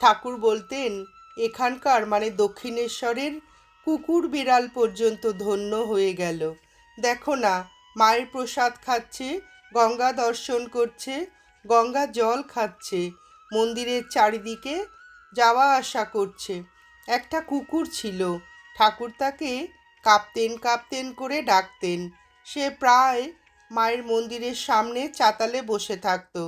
ঠাকুর বলতেন, এখানকার মানে দক্ষিণেশ্বরের কুকুর বিড়াল পর্যন্ত ধন্য হয়ে গেল। দেখো না, মায়ের প্রসাদ খাচ্ছে, গঙ্গা দর্শন করছে, গঙ্গা জল খাচ্ছে, মন্দিরের চারিদিকে যাওয়া আসা করছে। একটা কুকুর ছিল। ঠাকুর তাকে কাঁপতেন কাঁপতেন করে ডাকতেন। সে প্রায় মায়ের মন্দিরের সামনে চাতালে বসে থাকতো।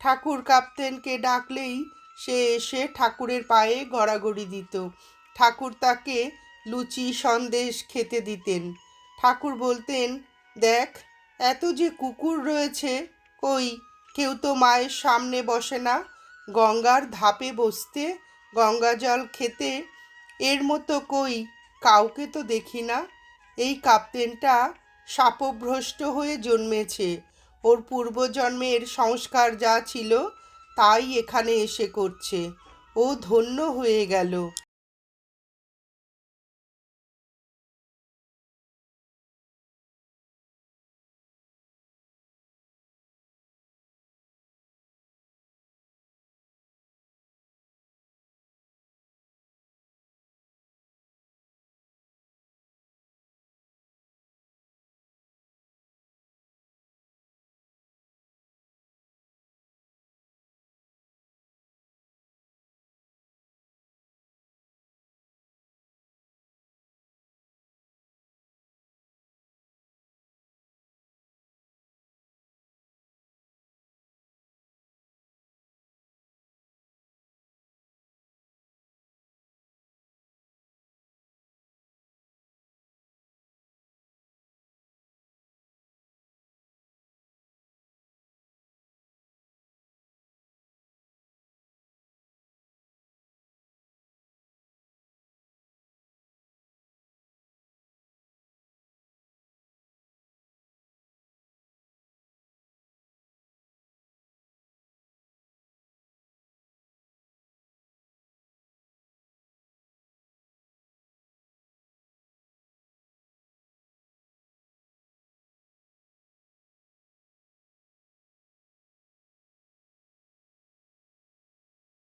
ঠাকুর কাঁপতেনকে ডাকলেই সে এসে ঠাকুরের পায়ে গড়াগড়ি দিত। ঠাকুর তাকে লুচি সন্দেশ খেতে দিতেন। ঠাকুর বলতেন, দেখ, এত যে কুকুর রয়েছে, কই? কেউ তো মায়ের সামনে বসে না। গঙ্গার ধাপে বসতে, গঙ্গা জল খেতে, এর মতো কই? কাউকে তো দেখি না। এই কাপ্তেনটা শাপভ্রষ্ট হয়ে জন্মেছে। ওর পূর্বজন্মের সংস্কার যা ছিল তাই এখানে এসে করছে। ও ধন্য হয়ে গেল।